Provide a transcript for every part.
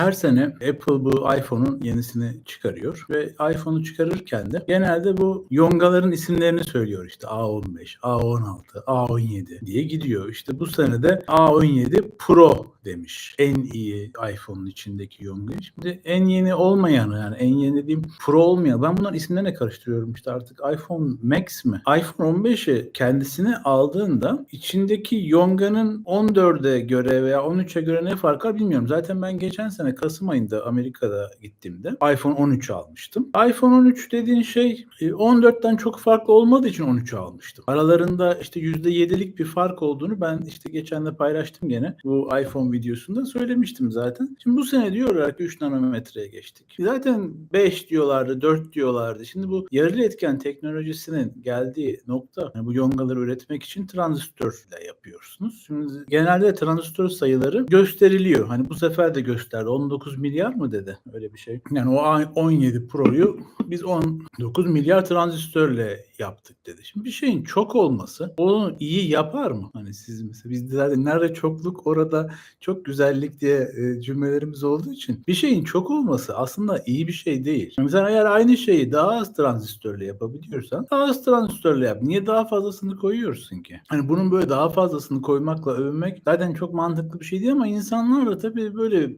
her sene Apple bu iPhone'un yenisini çıkarıyor ve iPhone'u çıkarırken de genelde bu yongaların isimlerini söylüyor işte A15, A16, A17 diye gidiyor. İşte bu sene de A17 Pro demiş. En iyi iPhone'un içindeki yonga. Şimdi en yeni olmayanı yani en yeni dediğim Pro olmayan. Ben bunların isimlerine karıştırıyorum. İşte artık iPhone Max mi? iPhone 15'i kendisini aldığında içindeki yonganın 14'e göre veya 13'e göre ne fark var bilmiyorum. Zaten ben geçen sene Kasım ayında Amerika'da gittiğimde iPhone 13 almıştım. iPhone 13 dediğin şey 14'ten çok farklı olmadığı için 13'ü almıştım. Aralarında işte %7'lik bir fark olduğunu ben işte geçen de paylaştım gene. Bu iPhone videosunda söylemiştim zaten. Şimdi bu sene diyorlar ki 3 nanometreye geçtik. Zaten 5 diyorlardı, 4 diyorlardı. Şimdi bu yarılı etken teknolojisinin geldiği nokta yani bu yongaları üretmek için transistörle yapıyorsunuz. Şimdi genelde transistör sayıları gösteriliyor. Hani bu sefer de gösterdi. 19 milyar mı dedi? Öyle bir şey. Yani o 17 Pro'yu biz 19 milyar transistörle yaptık dedi. Şimdi bir şeyin çok olması onu iyi yapar mı? Hani siz mesela biz zaten nerede çokluk orada çok güzellik diye e, cümlelerimiz olduğu için bir şeyin çok olması aslında iyi bir şey değil. Mesela eğer aynı şeyi daha az transistörle yapabiliyorsan daha az transistörle yap. Niye daha fazlasını koyuyorsun ki? Hani bunun böyle daha fazlasını koymakla övünmek zaten çok mantıklı bir şey değil ama insanlar da tabii böyle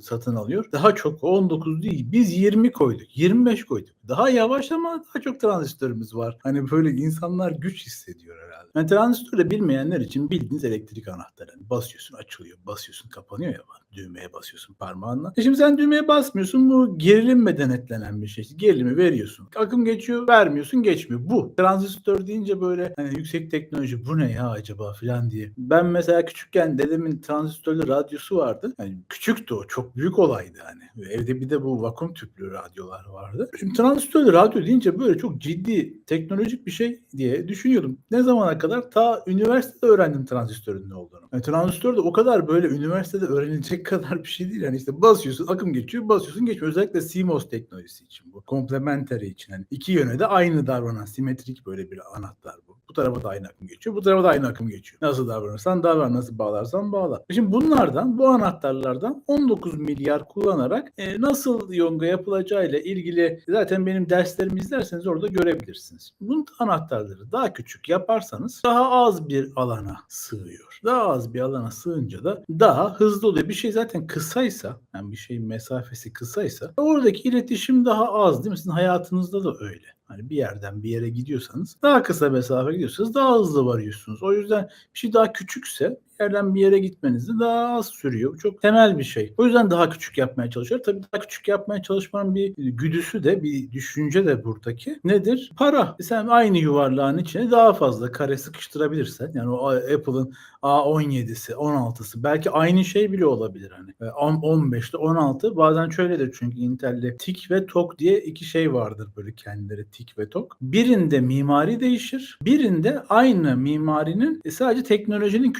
satın alıyor. Daha çok 19 değil biz 20 koyduk 25 koyduk. Daha yavaş ama daha çok transistörümüz var. Hani böyle insanlar güç hissediyor herhalde. Yani transistörü bilmeyenler için bildiğiniz elektrik anahtarı. Yani basıyorsun açılıyor, basıyorsun kapanıyor ya düğmeye basıyorsun parmağınla. E şimdi sen düğmeye basmıyorsun bu gerilimle denetlenen bir şey. Gerilimi veriyorsun. Akım geçiyor vermiyorsun geçmiyor. Bu. Transistör deyince böyle hani yüksek teknoloji bu ne ya acaba filan diye. Ben mesela küçükken dedemin transistörlü radyosu vardı. Yani küçüktü o çok büyük olaydı hani. Evde bir de bu vakum tüplü radyolar vardı. Şimdi transistörlü radyo deyince böyle çok ciddi teknolojik bir şey diye düşünüyordum. Ne zamana kadar? Ta üniversitede öğrendim transistörün ne olduğunu. Yani transistör de o kadar böyle üniversitede öğrenilecek kadar bir şey değil. Yani işte basıyorsun akım geçiyor basıyorsun geçiyor. Özellikle CMOS teknolojisi için bu. Komplementary için. Yani iki yöne de aynı davranan simetrik böyle bir anahtar bu. Bu tarafa da aynı akım geçiyor. Bu tarafa da aynı akım geçiyor. Nasıl davranırsan davran, nasıl bağlarsan bağla. Şimdi bunlardan, bu anahtarlardan 19 milyar kullanarak e, nasıl yonga yapılacağıyla ilgili zaten benim derslerimi izlerseniz orada görebilirsiniz. Bu anahtarları daha küçük yaparsanız daha az bir alana sığıyor. Daha az bir alana sığınca da daha hızlı oluyor. Bir şey zaten kısaysa, yani bir şeyin mesafesi kısaysa oradaki iletişim daha az değil mi? Sizin hayatınızda da öyle. Hani bir yerden bir yere gidiyorsanız daha kısa mesafe gidiyorsanız daha hızlı varıyorsunuz. O yüzden bir şey daha küçükse yerden bir yere gitmenizde daha az sürüyor. Çok temel bir şey. O yüzden daha küçük yapmaya çalışıyor. Tabii daha küçük yapmaya çalışmanın bir güdüsü de bir düşünce de buradaki. Nedir? Para. Sen aynı yuvarlağın içine daha fazla kare sıkıştırabilirsen yani o Apple'ın A17'si, 16'sı belki aynı şey bile olabilir hani. 15'te 16 bazen şöyledir çünkü Intel'de tik ve tok diye iki şey vardır böyle kendileri tik ve tok. Birinde mimari değişir. Birinde aynı mimarinin sadece teknolojinin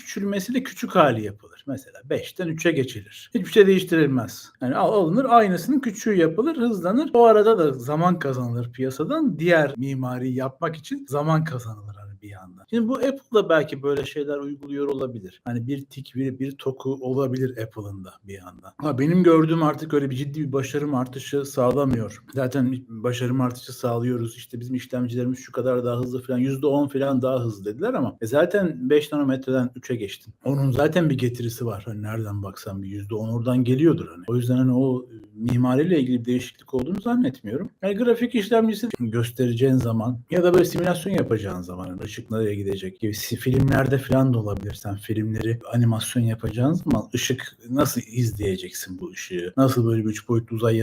küçülmesiyle küçük hali yapılır. Mesela 5'ten 3'e geçilir. Hiçbir şey değiştirilmez. Yani alınır aynısının küçüğü yapılır hızlanır. O arada da zaman kazanılır piyasadan. Diğer mimari yapmak için zaman kazanılır bir yandan. Şimdi bu Apple'da belki böyle şeyler uyguluyor olabilir. Hani bir tik bir, bir toku olabilir Apple'ın da bir yandan. Ha benim gördüğüm artık öyle bir ciddi bir başarım artışı sağlamıyor. Zaten başarım artışı sağlıyoruz. İşte bizim işlemcilerimiz şu kadar daha hızlı falan %10 falan daha hızlı dediler ama e zaten 5 nanometreden 3'e geçtin. Onun zaten bir getirisi var. Hani nereden baksan bir %10 oradan geliyordur hani. O yüzden hani o mimariyle ilgili bir değişiklik olduğunu zannetmiyorum. Yani grafik işlemcisi göstereceğin zaman ya da böyle simülasyon yapacağın zaman yani ışık nereye gidecek gibi filmlerde falan da olabilir. Sen filmleri animasyon yapacağın zaman ışık nasıl izleyeceksin bu ışığı? Nasıl böyle bir üç boyutlu uzay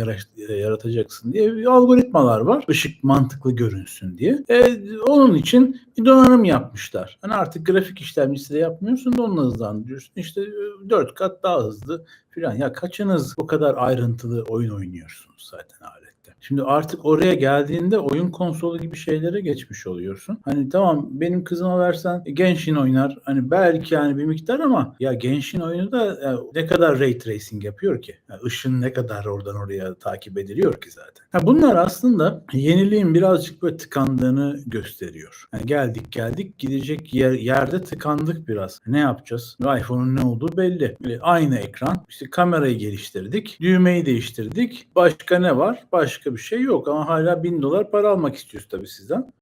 yaratacaksın diye bir algoritmalar var. Işık mantıklı görünsün diye. E, onun için bir donanım yapmışlar. Hani artık grafik işlemcisi de yapmıyorsun da onunla hızlandırıyorsun. İşte 4 kat daha hızlı filan. Ya kaçınız o kadar ayrıntılı oyun oynuyorsunuz zaten alette. Şimdi artık oraya geldiğinde oyun konsolu gibi şeylere geçmiş oluyorsun. Hani tamam benim kızıma versen Genshin oynar. Hani belki yani bir miktar ama ya Genshin oyunu da ya ne kadar ray tracing yapıyor ki? Ya ışın ne kadar oradan oraya takip ediliyor ki zaten. Ha bunlar aslında yeniliğin birazcık böyle tıkandığını gösteriyor. Yani geldik geldik gidecek yer, yerde tıkandık biraz. Ne yapacağız? iPhone'un ne olduğu belli. Böyle aynı ekran. İşte kamerayı geliştirdik. Düğmeyi değiştirdik. Başka ne var? Başka bir şey yok ama hala bin dolar para almak istiyoruz tabii sizden.